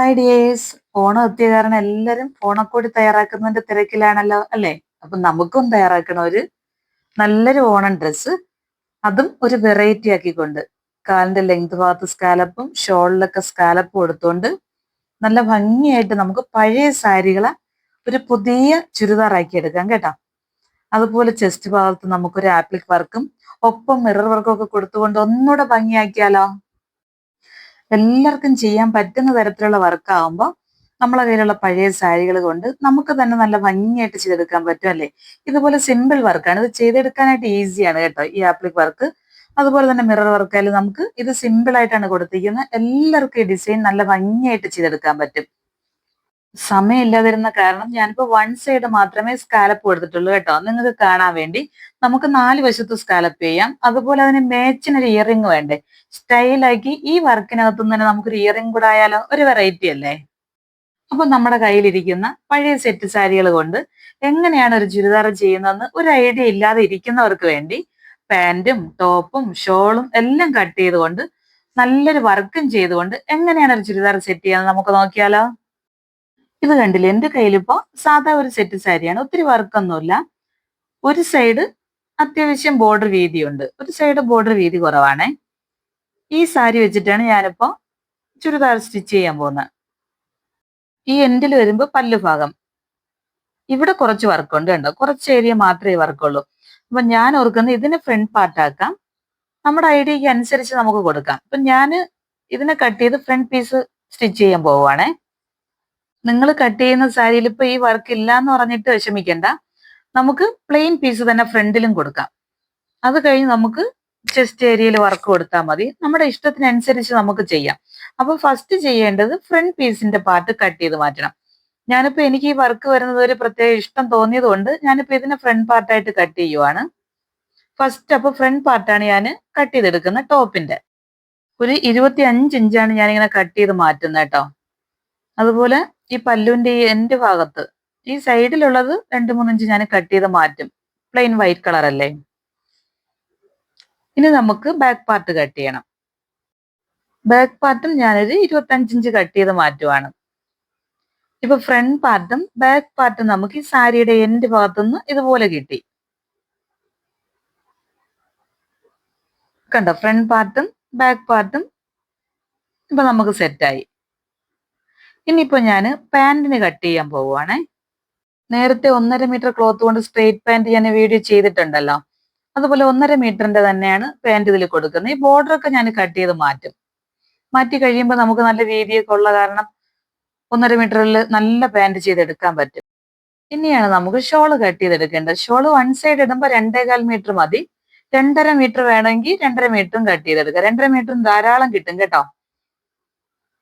Hi dears Onam എത്തിയ കാരണം എല്ലാരും ഓണക്കോടി തയ്യാറാക്കുന്നതിന്റെ തിരക്കിലാണല്ലോ അല്ലേ? അപ്പൊ നമുക്കും തയ്യാറാക്കണ. ഒരു നല്ലൊരു ഓണം ഡ്രസ്സ് അതും ഒരു വെറൈറ്റി ആക്കിക്കൊണ്ട്. കാലിന്റെ ലെങ്ത് ഭാഗത്ത് സ്കാലപ്പും ഷോളിലൊക്കെ സ്കാലപ്പും കൊടുത്തുകൊണ്ട് നല്ല ഭംഗിയായിട്ട് നമുക്ക് പഴയ സാരികളെ ഒരു പുതിയ ചുരിദാറാക്കി എടുക്കാം കേട്ടോ. അതുപോലെ ചെസ്റ്റ് ഭാഗത്ത് നമുക്കൊരു ആപ്ലിക് വർക്കും ഒപ്പം മിറർ വർക്കും ഒക്കെ കൊടുത്തുകൊണ്ട് ഒന്നുകൂടെ ഭംഗിയാക്കിയാലോ? എല്ലാവർക്കും ചെയ്യാൻ പറ്റുന്ന തരത്തിലുള്ള വർക്ക് ആകുമ്പോൾ നമ്മളെ കയ്യിലുള്ള പഴയ സാരികൾ കൊണ്ട് നമുക്ക് തന്നെ നല്ല ഭംഗിയായിട്ട് ചെയ്തെടുക്കാൻ പറ്റും അല്ലേ? ഇതുപോലെ സിമ്പിൾ വർക്കാണ് ഇത് ചെയ്തെടുക്കാനായിട്ട് ഈസിയാണ് കേട്ടോ ഈ ആപ്ലിക് വർക്ക് അതുപോലെ തന്നെ മിറർ വർക്കായാലും നമുക്ക് ഇത് സിമ്പിൾ ആയിട്ടാണ് കൊടുത്തിരിക്കുന്നത്. എല്ലാവർക്കും ഈ ഡിസൈൻ നല്ല ഭംഗിയായിട്ട് ചെയ്തെടുക്കാൻ പറ്റും. സമയമില്ലാതിരുന്ന കാരണം ഞാനിപ്പോ വൺ സൈഡ് മാത്രമേ സ്കാലപ്പ് കൊടുത്തിട്ടുള്ളൂ കേട്ടോ. നിങ്ങൾക്ക് കാണാൻ വേണ്ടി നമുക്ക് നാല് വശത്ത് സ്കാലപ്പ് ചെയ്യാം. അതുപോലെ അതിന് മേച്ചിനൊരു ഇയറിംഗ് വേണ്ടേ? സ്റ്റൈലാക്കി ഈ വർക്കിനകത്തു തന്നെ നമുക്കൊരു ഇയറിംഗ് കൂടെ ആയാലോ? ഒരു വെറൈറ്റി അല്ലേ? അപ്പൊ നമ്മുടെ കയ്യിലിരിക്കുന്ന പഴയ സെറ്റ് സാരികൾ കൊണ്ട് എങ്ങനെയാണ് ഒരു ചുരിദാർ ചെയ്യുന്നതെന്ന് ഒരു ഐഡിയ ഇല്ലാതെ ഇരിക്കുന്നവർക്ക് വേണ്ടി പാന്റും ടോപ്പും ഷോളും എല്ലാം കട്ട് ചെയ്തുകൊണ്ട് നല്ലൊരു വർക്കും ചെയ്തുകൊണ്ട് എങ്ങനെയാണ് ഒരു ചുരിദാർ സെറ്റ് ചെയ്യാന്ന് നമുക്ക് നോക്കിയാലോ? ഇത് കണ്ടില്ലേ? എന്റെ കയ്യിലിപ്പോ സാധാ ഒരു സെറ്റ് സാരിയാണ്. ഒത്തിരി വർക്കൊന്നുമില്ല. ഒരു സൈഡ് അത്യാവശ്യം ബോർഡർ വീതിയുണ്ട്. ഒരു സൈഡ് ബോർഡർ വീതി കുറവാണേ. ഈ സാരി വെച്ചിട്ടാണ് ഞാനിപ്പോ ചുരിദാർ സ്റ്റിച്ച് ചെയ്യാൻ പോകുന്നത്. ഈ എൻഡിൽ വരുമ്പോ പല്ലു ഭാഗം. ഇവിടെ കുറച്ച് വർക്കുണ്ട് കണ്ടോ കുറച്ച് ഏരിയ മാത്രമേ വർക്കുള്ളൂ അപ്പൊ ഞാൻ ഓർക്കുന്നത് ഇതിനെ ഫ്രണ്ട് പാർട്ടാക്കാം നമ്മുടെ ഐഡിയക്ക് അനുസരിച്ച് നമുക്ക് കൊടുക്കാം. അപ്പൊ ഞാൻ ഇതിനെ കട്ട് ചെയ്ത് ഫ്രണ്ട് പീസ് സ്റ്റിച്ച് ചെയ്യാൻ പോവുകയാണേ. നിങ്ങൾ കട്ട് ചെയ്യുന്ന സാരിയിൽ ഇപ്പൊ ഈ വർക്ക് ഇല്ല എന്ന് പറഞ്ഞിട്ട് വിഷമിക്കണ്ട. നമുക്ക് പ്ലെയിൻ പീസ് തന്നെ ഫ്രണ്ടിലും കൊടുക്കാം. അത് കഴിഞ്ഞ് നമുക്ക് ചെസ്റ്റ് ഏരിയയിൽ വർക്ക് കൊടുത്താൽ മതി. നമ്മുടെ ഇഷ്ടത്തിനനുസരിച്ച് നമുക്ക് ചെയ്യാം. അപ്പൊ ഫസ്റ്റ് ചെയ്യേണ്ടത് ഫ്രണ്ട് പീസിന്റെ പാർട്ട് കട്ട് ചെയ്ത് മാറ്റണം. ഞാനിപ്പോ എനിക്ക് ഈ വർക്ക് വരുന്നത് ഒരു പ്രത്യേക ഇഷ്ടം തോന്നിയത് കൊണ്ട് ഞാനിപ്പോ ഇതിനെ ഫ്രണ്ട് പാർട്ടായിട്ട് കട്ട് ചെയ്യുവാണ്. ഫസ്റ്റ് അപ്പൊ ഫ്രണ്ട് പാർട്ടാണ് ഞാൻ കട്ട് ചെയ്തെടുക്കുന്നത് ടോപ്പിന്റെ. ഒരു ഇരുപത്തി അഞ്ച് ഇഞ്ചാണ് ഞാനിങ്ങനെ കട്ട് ചെയ്ത് മാറ്റുന്നത് കേട്ടോ. അതുപോലെ ഈ പല്ലുവിന്റെ ഈ എൻഡ് ഭാഗത്ത് ഈ സൈഡിലുള്ളത് രണ്ട് മൂന്നിഞ്ച് ഞാൻ കട്ട് ചെയ്ത് മാറ്റും. പ്ലെയിൻ വൈറ്റ് കളർ അല്ലേ? ഇനി നമുക്ക് ബാക്ക് പാർട്ട് കട്ട് ചെയ്യണം. ബാക്ക് പാർട്ടും ഞാനൊരു ഇരുപത്തഞ്ചിഞ്ച് കട്ട് ചെയ്ത് മാറ്റുവാണ്. ഇപ്പൊ ഫ്രണ്ട് പാർട്ടും ബാക്ക് പാർട്ടും നമുക്ക് ഈ സാരിയുടെ എൻഡ് ഭാഗത്തുനിന്ന് ഇതുപോലെ കിട്ടി. കണ്ടോ? ഫ്രണ്ട് പാർട്ടും ബാക്ക് പാർട്ടും ഇപ്പൊ നമുക്ക് സെറ്റായി ഇനിയിപ്പോ ഞാൻ പാന്റിന് കട്ട് ചെയ്യാൻ പോവുകയാണേ നേരത്തെ ഒന്നര മീറ്റർ ക്ലോത്ത് കൊണ്ട് സ്ട്രെയിറ്റ് പാന്റ് ഞാൻ വീഡിയോ ചെയ്തിട്ടുണ്ടല്ലോ. അതുപോലെ ഒന്നര മീറ്ററിന്റെ തന്നെയാണ് പാന്റ് ഇതിൽ കൊടുക്കുന്നത്. ഈ ബോർഡർ ഒക്കെ ഞാൻ കട്ട് ചെയ്ത് മാറ്റും. മാറ്റി കഴിയുമ്പോൾ നമുക്ക് നല്ല വീതിയൊക്കെ ഉള്ള കാരണം ഒന്നര മീറ്ററിൽ നല്ല പാന്റ് ചെയ്തെടുക്കാൻ പറ്റും. ഇനിയാണ് നമുക്ക് ഷോൾ കട്ട് ചെയ്തെടുക്കേണ്ടത്. ഷോൾ വൺ സൈഡ് ഇടുമ്പോൾ രണ്ടേകാൽ മീറ്റർ മതി. രണ്ടര മീറ്റർ വേണമെങ്കിൽ രണ്ടര മീറ്ററും കട്ട് ചെയ്തെടുക്കുക രണ്ടര മീറ്ററും ധാരാളം കിട്ടും കേട്ടോ.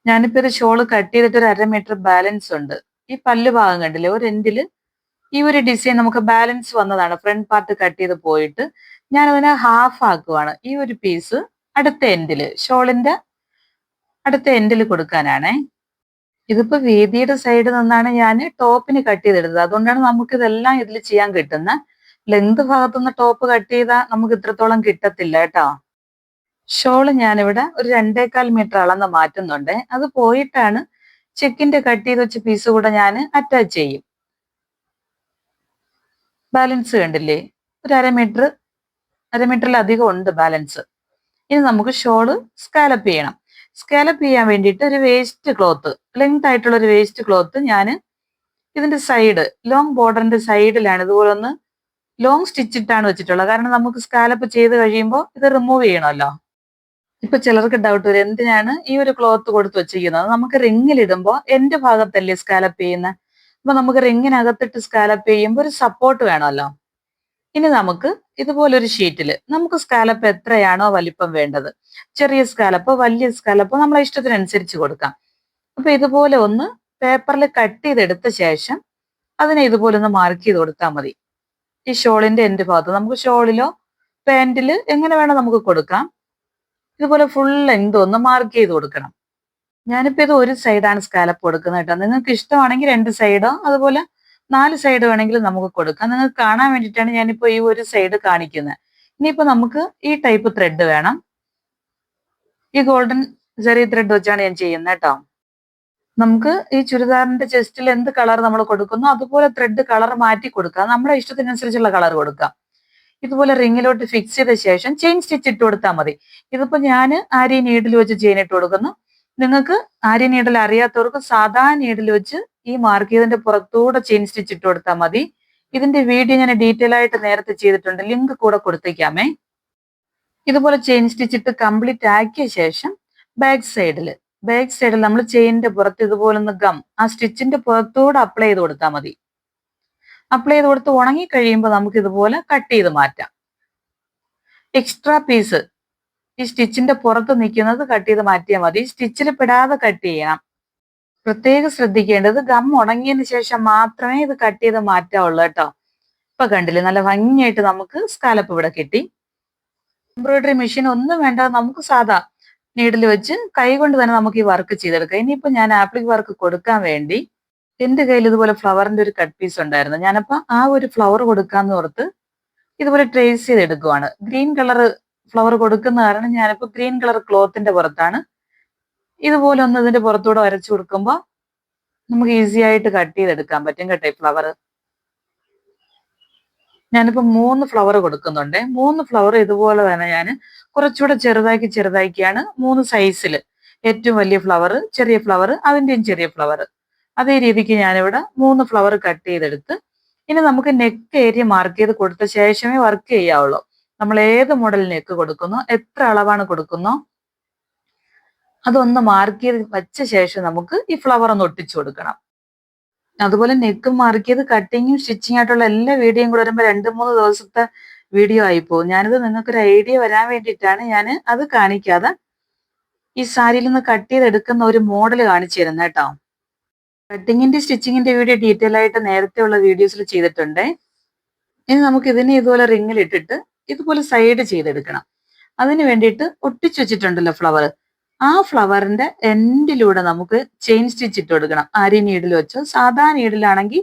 ഞാനിപ്പോ ഒരു ഷോൾ കട്ട് ചെയ്തിട്ട് ഒരു അര മീറ്റർ ബാലൻസ് ഉണ്ട്. ഈ പല്ല് ഭാഗം കണ്ടില്ലേ? ഒരു എൻഡിൽ ഈ ഒരു ഡിസൈൻ നമുക്ക് ബാലൻസ് വന്നതാണ്. ഫ്രണ്ട് പാർട്ട് കട്ട് ചെയ്ത് പോയിട്ട് ഞാൻ അതിനെ ഹാഫ് ആക്കുവാണ്. ഈ ഒരു പീസ് അടുത്ത എൻഡിൽ ഷോളിന്റെ അടുത്ത എൻഡിൽ കൊടുക്കാനാണേ. ഇതിപ്പോ വേദിയുടെ സൈഡിൽ നിന്നാണ് ഞാൻ ടോപ്പിന് കട്ട് ചെയ്തെടുത്തത്. അതുകൊണ്ടാണ് നമുക്ക് ഇതെല്ലാം ഇതിൽ ചെയ്യാൻ കിട്ടുന്നത് ലെങ്ത് ഭാഗത്തുനിന്ന് ടോപ്പ് കട്ട് ചെയ്താൽ നമുക്ക് ഇത്രത്തോളം കിട്ടത്തില്ല കേട്ടോ. ഷോൾ ഞാനിവിടെ ഒരു രണ്ടേകാൽ മീറ്റർ അളന്ന് മാറ്റുന്നുണ്ട്. അത് പോയിട്ടാണ് ചെക്കിന്റെ കട്ട് ചെയ്ത് വെച്ച പീസ് കൂടെ ഞാൻ അറ്റാച്ച് ചെയ്യും. ബാലൻസ് കണ്ടില്ലേ? ഒരു അരമീറ്റർ അരമീറ്ററിലധികം ഉണ്ട് ബാലൻസ് ഇനി നമുക്ക് ഷോൾ സ്കാലപ്പ് ചെയ്യണം. സ്കാലപ്പ് ചെയ്യാൻ വേണ്ടിയിട്ട് ഒരു വേസ്റ്റ് ക്ലോത്ത് ലെങ്ത് ആയിട്ടുള്ള ഒരു വേസ്റ്റ് ക്ലോത്ത് ഞാൻ ഇതിന്റെ സൈഡ് ലോങ് ബോർഡറിന്റെ സൈഡിലാണ് ഇതുപോലെ ഒന്ന് ലോങ് സ്റ്റിച്ചിട്ടാണ് വെച്ചിട്ടുള്ളത്. കാരണം നമുക്ക് സ്കാലപ്പ് ചെയ്ത് കഴിയുമ്പോൾ ഇത് റിമൂവ് ചെയ്യണമല്ലോ. ഇപ്പൊ ചിലർക്ക് ഡൗട്ട് വരും. എന്തിനാണ് ഈ ഒരു ക്ലോത്ത് കൊടുത്ത് വെച്ചിരിക്കുന്നത്? നമുക്ക് റിങ്ങിലിടുമ്പോൾ എന്റെ ഭാഗത്തല്ലേ സ്കാലപ്പ് ചെയ്യുന്നത് അപ്പൊ നമുക്ക് റിങ്ങിനകത്തിട്ട് സ്കാലപ്പ് ചെയ്യുമ്പോൾ ഒരു സപ്പോർട്ട് വേണമല്ലോ. ഇനി നമുക്ക് ഇതുപോലൊരു ഷീറ്റിൽ നമുക്ക് സ്കാലപ്പ് എത്രയാണോ വലിപ്പം വേണ്ടത്. ചെറിയ സ്കാലപ്പ് വലിയ സ്കാലപ്പ് നമ്മളെ ഇഷ്ടത്തിനനുസരിച്ച് കൊടുക്കാം. അപ്പൊ ഇതുപോലെ ഒന്ന് പേപ്പറിൽ കട്ട് ചെയ്തെടുത്ത ശേഷം അതിനെ ഇതുപോലെ ഒന്ന് മാർക്ക് ചെയ്ത് കൊടുത്താൽ മതി. ഈ ഷോളിന്റെ എൻഡ് ഭാഗത്ത്. നമുക്ക് ഷോളിലോ പാന്റിൽ എങ്ങനെ വേണോ നമുക്ക് കൊടുക്കാം. ഇതുപോലെ ഫുൾ ലെങ്ത് ഒന്ന് മാർക്ക് ചെയ്ത് കൊടുക്കണം. ഞാനിപ്പോ ഇത് ഒരു സൈഡാണ് സ്കാലപ്പ് കൊടുക്കുന്നത് കേട്ടോ. നിങ്ങൾക്ക് ഇഷ്ടമാണെങ്കിൽ രണ്ട് സൈഡോ അതുപോലെ നാല് സൈഡ് വേണമെങ്കിലും നമുക്ക് കൊടുക്കാം. നിങ്ങൾക്ക് കാണാൻ വേണ്ടിയിട്ടാണ് ഞാനിപ്പോ ഈ ഒരു സൈഡ് കാണിക്കുന്നത്. ഇനിയിപ്പോ നമുക്ക് ഈ ടൈപ്പ് ത്രെഡ് വേണം. ഈ ഗോൾഡൻ ചെറിയ ത്രെഡ് വെച്ചാണ് ഞാൻ ചെയ്യുന്നത് കേട്ടോ. നമുക്ക് ഈ ചുരിദാറിന്റെ ചെസ്റ്റിൽ എന്ത് കളർ നമ്മൾ കൊടുക്കുന്നു അതുപോലെ ത്രെഡ് കളർ മാറ്റി കൊടുക്കാം. നമ്മുടെ ഇഷ്ടത്തിനനുസരിച്ചുള്ള കളർ കൊടുക്കാം. ഇതുപോലെ റിങ്ങിലോട്ട് ഫിക്സ് ചെയ്ത ശേഷം ചെയിൻ സ്റ്റിച്ച് ഇട്ട് കൊടുത്താൽ മതി. ഇതിപ്പോ ഞാൻ ആര്യ നീഡിൽ വെച്ച് ചെയിൻ ഇട്ട് കൊടുക്കുന്നു. നിങ്ങൾക്ക് ആര്യ നീഡിൽ അറിയാത്തവർക്ക് സാധാ നീഡിൽ വെച്ച് ഈ മാർക്ക് ചെയ്തതിന്റെ പുറത്തൂടെ ചെയിൻ സ്റ്റിച്ച് ഇട്ട് കൊടുത്താൽ മതി. ഇതിന്റെ വീഡിയോ ഞാൻ ഡീറ്റെയിൽ ആയിട്ട് നേരത്തെ ചെയ്തിട്ടുണ്ട്. ലിങ്ക് കൂടെ കൊടുത്തേക്കാമേ. ഇതുപോലെ ചെയിൻ സ്റ്റിച്ച് ഇട്ട് കംപ്ലീറ്റ് ആക്കിയ ശേഷം ബാക്ക് സൈഡിൽ ബാക്ക് സൈഡിൽ നമ്മൾ ചെയിനിന്റെ പുറത്ത് ഇതുപോലെ ഒന്ന് ഗം ആ സ്റ്റിച്ചിന്റെ പുറത്തൂടെ അപ്ലൈ ചെയ്ത് കൊടുത്താൽ മതി. അപ്ലൈ ചെയ്ത് കൊടുത്ത് ഉണങ്ങി കഴിയുമ്പോൾ നമുക്ക് ഇതുപോലെ കട്ട് ചെയ്ത് മാറ്റാം. എക്സ്ട്രാ പീസ് ഈ സ്റ്റിച്ചിന്റെ പുറത്ത് നിൽക്കുന്നത് കട്ട് ചെയ്ത് മാറ്റിയാൽ മതി. സ്റ്റിച്ചിൽ പെടാതെ കട്ട് ചെയ്യണം. പ്രത്യേകം ശ്രദ്ധിക്കേണ്ടത് ഗം ഉണങ്ങിയതിന് ശേഷം മാത്രമേ ഇത് കട്ട് ചെയ്ത് മാറ്റാവുള്ളൂ കേട്ടോ. ഇപ്പൊ കണ്ടില്ലേ നല്ല ഭംഗിയായിട്ട് നമുക്ക് സ്കാലപ്പ് ഇവിടെ കിട്ടി. എംബ്രോയിഡറി മെഷീൻ ഒന്നും വേണ്ട നമുക്ക് സാധാ നീഡിൽ വെച്ച് കൈ കൊണ്ട് തന്നെ നമുക്ക് ഈ വർക്ക് ചെയ്തെടുക്കാം. ഇനിയിപ്പോ ഞാൻ ആപ്ലിക് വർക്ക് കൊടുക്കാൻ വേണ്ടി എന്റെ കയ്യിൽ ഇതുപോലെ ഫ്ലവറിന്റെ ഒരു കട്ട് പീസ് ഉണ്ടായിരുന്നു. ഞാനപ്പോ ആ ഒരു ഫ്ലവർ കൊടുക്കാന്ന് ഓർത്ത് ഇതുപോലെ ട്രേസ് ചെയ്തെടുക്കുവാണ് ഗ്രീൻ കളർ ഫ്ലവർ കൊടുക്കുന്ന കാരണം ഞാനിപ്പോ ഗ്രീൻ കളർ ക്ലോത്തിന്റെ പുറത്താണ്. ഇതുപോലെ ഒന്ന് ഇതിന്റെ പുറത്തൂടെ വരച്ചു കൊടുക്കുമ്പോൾ നമുക്ക് ഈസി ആയിട്ട് കട്ട് ചെയ്തെടുക്കാൻ പറ്റും കേട്ടോ ഈ ഫ്ലവർ. ഞാനിപ്പോ മൂന്ന് ഫ്ലവർ കൊടുക്കുന്നുണ്ട്. മൂന്ന് ഫ്ലവർ ഇതുപോലെ തന്നെ ഞാൻ കുറച്ചുകൂടെ ചെറുതാക്കി ചെറുതാക്കിയാണ് മൂന്ന് സൈസിൽ ഏറ്റവും വലിയ ഫ്ലവർ ചെറിയ ഫ്ലവർ അതിന്റെയും ചെറിയ ഫ്ലവർ. അതേ രീതിക്ക് ഞാനിവിടെ മൂന്ന് ഫ്ലവർ കട്ട് ചെയ്തെടുത്ത് ഇനി നമുക്ക് നെക്ക് ഏരിയ മാർക്ക് ചെയ്ത് കൊടുത്ത ശേഷമേ വർക്ക് ചെയ്യാവുള്ളൂ. നമ്മൾ ഏത് മോഡൽ നെക്ക് കൊടുക്കുന്നു എത്ര അളവാണ് കൊടുക്കുന്നോ അതൊന്ന് മാർക്ക് ചെയ്ത് വെച്ച ശേഷം നമുക്ക് ഈ ഫ്ലവർ ഒന്ന് ഒട്ടിച്ചു കൊടുക്കണം. അതുപോലെ നെക്ക് മാർക്ക് ചെയ്ത് കട്ടിങ്ങും സ്റ്റിച്ചിങ് ആയിട്ടുള്ള എല്ലാ വീഡിയോയും കൂടെ വരുമ്പോൾ രണ്ട് മൂന്ന് ദിവസത്തെ വീഡിയോ ആയിപ്പോവും. ഞാനിത് നിങ്ങൾക്കൊരു ഐഡിയ വരാൻ വേണ്ടിയിട്ടാണ് ഞാൻ അത് കാണിക്കാതെ ഈ സാരിയിൽ നിന്ന് കട്ട് ചെയ്ത് എടുക്കുന്ന ഒരു മോഡൽ കാണിച്ചു തരുന്നത് കേട്ടോ. കട്ടിങ്ങിന്റെ സ്റ്റിച്ചിങ്ങിന്റെ വീഡിയോ ഡീറ്റെയിൽ ആയിട്ട് നേരത്തെ ഉള്ള വീഡിയോസിൽ ചെയ്തിട്ടുണ്ട്. ഇനി നമുക്ക് ഇതിനെ ഇതുപോലെ റിങ്ങിൽ ഇട്ടിട്ട് ഇതുപോലെ സൈഡ് ചെയ്തെടുക്കണം. അതിന് വേണ്ടിയിട്ട് ഒട്ടിച്ചു വെച്ചിട്ടുണ്ടല്ലോ ഫ്ലവർ ആ ഫ്ലവറിന്റെ എൻഡിലൂടെ നമുക്ക് ചെയിൻ സ്റ്റിച്ച് ഇട്ട് കൊടുക്കണം. ആരി നീഡിൽ വെച്ചോ സാധാ നീഡിലാണെങ്കിൽ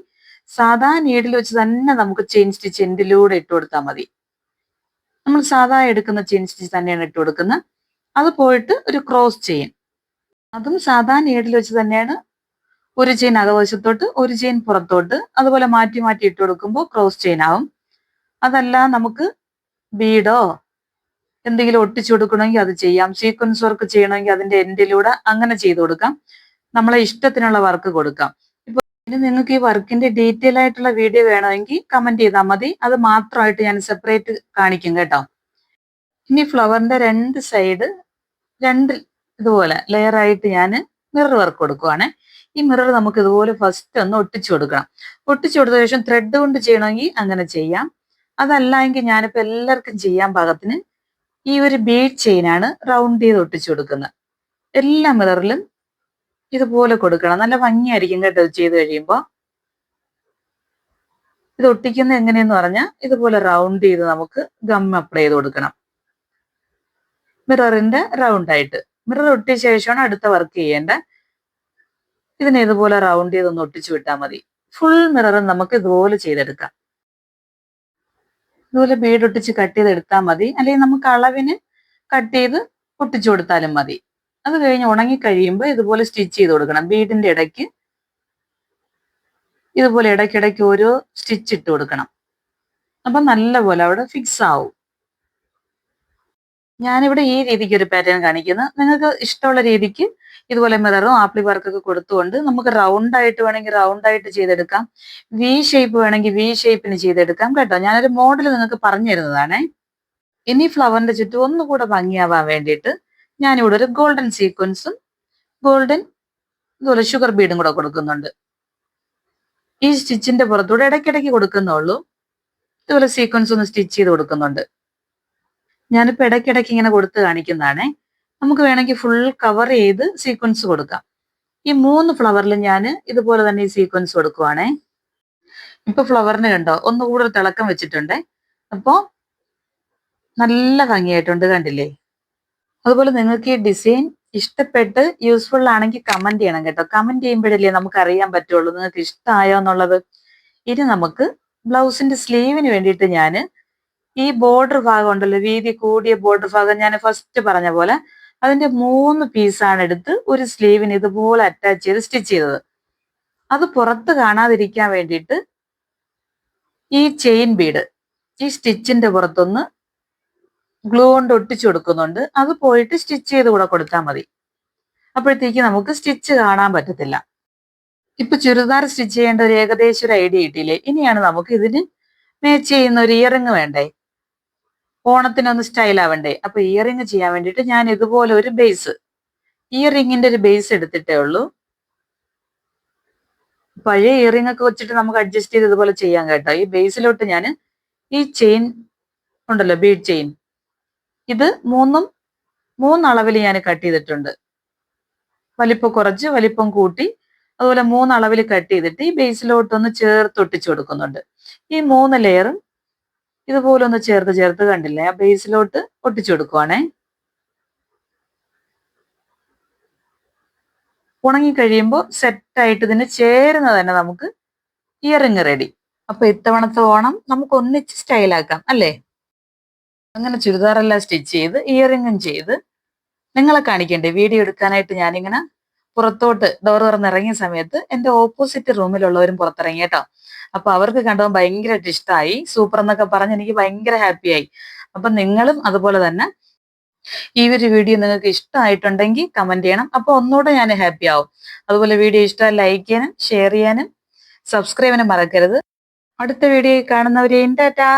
സാധാ നീഡിൽ വെച്ച് തന്നെ നമുക്ക് ചെയിൻ സ്റ്റിച്ച് എൻഡിലൂടെ ഇട്ട് കൊടുത്താൽ മതി. നമ്മൾ സാധാ എടുക്കുന്ന ചെയിൻ സ്റ്റിച്ച് തന്നെയാണ് ഇട്ട് കൊടുക്കുന്നത്. അത് പോയിട്ട് ഒരു ക്രോസ് ചെയിൻ അതും സാധാ നീഡിൽ വെച്ച് തന്നെയാണ് ഒരു ചെയിൻ അകവശത്തോട്ട് ഒരു ചെയിൻ പുറത്തോട്ട് അതുപോലെ മാറ്റി മാറ്റി ഇട്ട് കൊടുക്കുമ്പോൾ ക്രോസ് ചെയിൻ ആവും. അതല്ല നമുക്ക് ബീഡോ എന്തെങ്കിലും ഒട്ടിച്ചു കൊടുക്കണമെങ്കിൽ അത് ചെയ്യാം. സീക്വൻസ് വർക്ക് ചെയ്യണമെങ്കിൽ അതിന്റെ എൻഡിലൂടെ അങ്ങനെ ചെയ്തു കൊടുക്കാം. നമ്മളെ ഇഷ്ടത്തിനുള്ള വർക്ക് കൊടുക്കാം. ഇപ്പൊ ഇനി നിങ്ങൾക്ക് ഈ വർക്കിന്റെ ഡീറ്റെയിൽ ആയിട്ടുള്ള വീഡിയോ വേണമെങ്കിൽ കമന്റ് ചെയ്താൽ മതി. അത് മാത്രമായിട്ട് ഞാൻ സെപ്പറേറ്റ് കാണിക്കും കേട്ടോ. ഇനി ഫ്ലവറിന്റെ രണ്ട് സൈഡ് രണ്ട് ഇതുപോലെ ലെയർ ആയിട്ട് ഞാൻ മിറർ വർക്ക് കൊടുക്കുവാണ്. ഈ മിറർ നമുക്ക് ഇതുപോലെ ഫസ്റ്റ് ഒന്ന് ഒട്ടിച്ചു കൊടുക്കണം. ഒട്ടിച്ചു കൊടുത്ത ശേഷം ത്രെഡ് കൊണ്ട് ചെയ്യണമെങ്കിൽ അങ്ങനെ ചെയ്യാം. അതല്ല എങ്കിൽ ഞാനിപ്പോ എല്ലാവർക്കും ചെയ്യാൻ പാകത്തിന് ഈ ഒരു ബീഡ് ചെയിനാണ് റൗണ്ട് ചെയ്ത് ഒട്ടിച്ചു കൊടുക്കുന്നത്. എല്ലാ മിററിലും ഇതുപോലെ കൊടുക്കണം. നല്ല ഭംഗിയായിരിക്കും കേട്ടോ ചെയ്ത് കഴിയുമ്പോൾ ഇത് ഒട്ടിക്കുന്ന എങ്ങനെയെന്ന് പറഞ്ഞാൽ ഇതുപോലെ റൗണ്ട് ചെയ്ത് നമുക്ക് ഗം അപ്ലൈ ചെയ്ത് കൊടുക്കണം. മിററിന്റെ റൗണ്ട് ആയിട്ട്. മിറർ ഒട്ടിയ ശേഷമാണ് അടുത്ത വർക്ക് ചെയ്യേണ്ടത്. ഇതിനെ ഇതുപോലെ റൗണ്ട് ചെയ്തൊന്ന് ഒട്ടിച്ചു വിട്ടാൽ മതി. ഫുൾ മിററും നമുക്ക് ഇതുപോലെ ചെയ്തെടുക്കാം. ഇതുപോലെ ബീഡ് ഒട്ടിച്ച് കട്ട് ചെയ്തെടുത്താൽ മതി. അല്ലെങ്കിൽ നമുക്ക് അളവിന് കട്ട് ചെയ്ത് ഒട്ടിച്ചു കൊടുത്താലും മതി. അത് കഴിഞ്ഞ് ഉണങ്ങി കഴിയുമ്പോൾ ഇതുപോലെ സ്റ്റിച്ച് ചെയ്ത് കൊടുക്കണം. ബീഡിന്റെ ഇടയ്ക്ക് ഇതുപോലെ ഇടയ്ക്കിടയ്ക്ക് ഓരോ സ്റ്റിച്ച് ഇട്ട് കൊടുക്കണം. അപ്പൊ നല്ലപോലെ അവിടെ ഫിക്സ് ആവും. ഞാനിവിടെ ഈ രീതിക്ക് ഒരു പാറ്റേൺ കാണിക്കുന്നു. നിങ്ങൾക്ക് ഇഷ്ടമുള്ള രീതിക്ക് ഇതുപോലെ മിററും ആപ്ലി വർക്കൊക്കെ കൊടുത്തുകൊണ്ട് നമുക്ക് റൗണ്ട് ആയിട്ട് വേണമെങ്കിൽ റൗണ്ട് ആയിട്ട് ചെയ്തെടുക്കാം. വി ഷേപ്പ് വേണമെങ്കിൽ വി ഷേപ്പിന് ചെയ്തെടുക്കാം കേട്ടോ. ഞാനൊരു മോഡൽ നിങ്ങൾക്ക് പറഞ്ഞു തരുന്നതാണേ ഇനി ഫ്ലവറിന്റെ ചുറ്റും ഒന്നുകൂടെ ഭംഗിയാവാൻ വേണ്ടിയിട്ട് ഞാനിവിടെ ഒരു ഗോൾഡൻ സീക്വൻസും ഗോൾഡൻ ഇതുപോലെ ഷുഗർ ബീഡും കൂടെ കൊടുക്കുന്നുണ്ട്. ഈ സ്റ്റിച്ചിന്റെ പുറത്തൂടെ ഇടയ്ക്കിടയ്ക്ക് കൊടുക്കുന്നുള്ളൂ. ഇതുപോലെ സീക്വൻസ് ഒന്ന് സ്റ്റിച്ച് ചെയ്ത് കൊടുക്കുന്നുണ്ട്. ഞാനിപ്പോ ഇടയ്ക്കിടയ്ക്ക് ഇങ്ങനെ കൊടുത്ത് കാണിക്കുന്നതാണേ. നമുക്ക് വേണമെങ്കിൽ ഫുൾ കവർ ചെയ്ത് സീക്വൻസ് കൊടുക്കാം. ഈ മൂന്ന് ഫ്ലവറിൽ ഞാൻ ഇതുപോലെ തന്നെ ഈ സീക്വൻസ് കൊടുക്കുവാണേ. ഇപ്പൊ ഫ്ലവറിന് കണ്ടോ? ഒന്ന് ഒന്നുകൂടെ തിളക്കം വെച്ചിട്ടുണ്ട്. അപ്പോ നല്ല ഭംഗിയായിട്ടുണ്ട് കണ്ടില്ലേ? അതുപോലെ നിങ്ങൾക്ക് ഈ ഡിസൈൻ ഇഷ്ടപ്പെട്ട് യൂസ്ഫുൾ ആണെങ്കിൽ കമന്റ് ചെയ്യണം കേട്ടോ. കമന്റ് ചെയ്യുമ്പോഴല്ലേ നമുക്ക് അറിയാൻ പറ്റുള്ളൂ നിങ്ങൾക്ക് ഇഷ്ടമായോ എന്നുള്ളത്. ഇനി നമുക്ക് ബ്ലൗസിന്റെ സ്ലീവിന് വേണ്ടിയിട്ട് ഞാൻ ഈ ബോർഡർ ഭാഗം ഉണ്ടല്ലോ വീതി കൂടിയ ബോർഡർ ഭാഗം ഞാൻ ഫസ്റ്റ് പറഞ്ഞ പോലെ അതിന്റെ മൂന്ന് പീസാണ് എടുത്ത് ഒരു സ്ലീവിന് ഇതുപോലെ അറ്റാച്ച് ചെയ്ത് സ്റ്റിച്ച് ചെയ്തത്. അത് പുറത്ത് കാണാതിരിക്കാൻ വേണ്ടിയിട്ട് ഈ ചെയിൻ ബീഡ് ഈ സ്റ്റിച്ചിന്റെ പുറത്തൊന്ന് ഗ്ലൂ കൊണ്ട് ഒട്ടിച്ചു കൊടുക്കുന്നുണ്ട്. അത് പോയിട്ട് സ്റ്റിച്ച് ചെയ്ത് കൂടെ കൊടുത്താൽ മതി. അപ്പോഴത്തേക്ക് നമുക്ക് സ്റ്റിച്ച് കാണാൻ പറ്റത്തില്ല. ഇപ്പൊ ചുരിദാർ സ്റ്റിച്ച് ചെയ്യേണ്ട ഒരു ഏകദേശം ഒരു ഐഡിയ കിട്ടിയില്ലേ? ഇനിയാണ് നമുക്ക് ഇതിന് മാച്ച് ചെയ്യുന്ന ഒരു ഇയറിങ് വേണ്ടേ? ഓണത്തിനൊന്ന് സ്റ്റൈൽ ആവണ്ടേ? അപ്പൊ ഇയറിങ് ചെയ്യാൻ വേണ്ടിയിട്ട് ഞാൻ ഇതുപോലെ ഒരു ബേസ് ഇയറിങ്ങിന്റെ ഒരു ബേസ് എടുത്തിട്ടേ ഉള്ളൂ. പഴയ ഇയറിംഗ് ഒക്കെ വെച്ചിട്ട് നമുക്ക് അഡ്ജസ്റ്റ് ചെയ്ത് ഇതുപോലെ ചെയ്യാൻ കേട്ടോ. ഈ ബേസിലോട്ട് ഞാൻ ഈ ചെയിൻ ഉണ്ടല്ലോ ബീഡ് ചെയിൻ ഇത് മൂന്നും മൂന്നളവിൽ ഞാൻ കട്ട് ചെയ്തിട്ടുണ്ട്. വലിപ്പം കുറച്ച് വലിപ്പം കൂട്ടി. അതുപോലെ മൂന്നളവിൽ കട്ട് ചെയ്തിട്ട് ഈ ബേസിലോട്ടൊന്ന് ചേർത്ത് ഒട്ടിച്ചു കൊടുക്കുന്നുണ്ട്. ഈ മൂന്ന് ലെയറും ഇതുപോലെ ഒന്ന് ചേർത്ത് ചേർത്ത് കണ്ടില്ലേ? ആ ബേസിലോട്ട് ഒട്ടിച്ചു കൊടുക്കുവാണേ. ഉണങ്ങി കഴിയുമ്പോൾ സെറ്റായിട്ട് ഇതിന് ചേരുന്ന തന്നെ നമുക്ക് ഇയറിങ് റെഡി അപ്പൊ ഇത്തവണത്തെ ഓണം നമുക്ക് ഒന്നിച്ച് സ്റ്റൈലാക്കാം അല്ലേ? അങ്ങനെ ചുരിദാറെല്ലാം സ്റ്റിച്ച് ചെയ്ത് ഇയറിങ്ങും ചെയ്ത് നിങ്ങളെ കാണിക്കണ്ടേ? വീഡിയോ എടുക്കാനായിട്ട് ഞാനിങ്ങനെ പുറത്തോട്ട് ഡോർ തുറന്നിറങ്ങിയ സമയത്ത് എന്റെ ഓപ്പോസിറ്റ് റൂമിലുള്ളവരും പുറത്തിറങ്ങി കേട്ടോ. അപ്പൊ അവർക്ക് കണ്ടപ്പോൾ ഭയങ്കരമായിട്ട് ഇഷ്ടമായി സൂപ്പർ എന്നൊക്കെ പറഞ്ഞ് എനിക്ക് ഭയങ്കര ഹാപ്പിയായി അപ്പൊ നിങ്ങളും അതുപോലെ തന്നെ ഈ ഒരു വീഡിയോ നിങ്ങൾക്ക് ഇഷ്ടമായിട്ടുണ്ടെങ്കിൽ കമന്റ് ചെയ്യണം. അപ്പൊ ഒന്നുകൂടെ ഞാൻ ഹാപ്പി ആവും. അതുപോലെ വീഡിയോ ഇഷ്ടമായി ലൈക്ക് ചെയ്യാനും ഷെയർ ചെയ്യാനും സബ്സ്ക്രൈബിനും മറക്കരുത്. അടുത്ത വീഡിയോ കാണുന്നവരെയും ടാറ്റാ.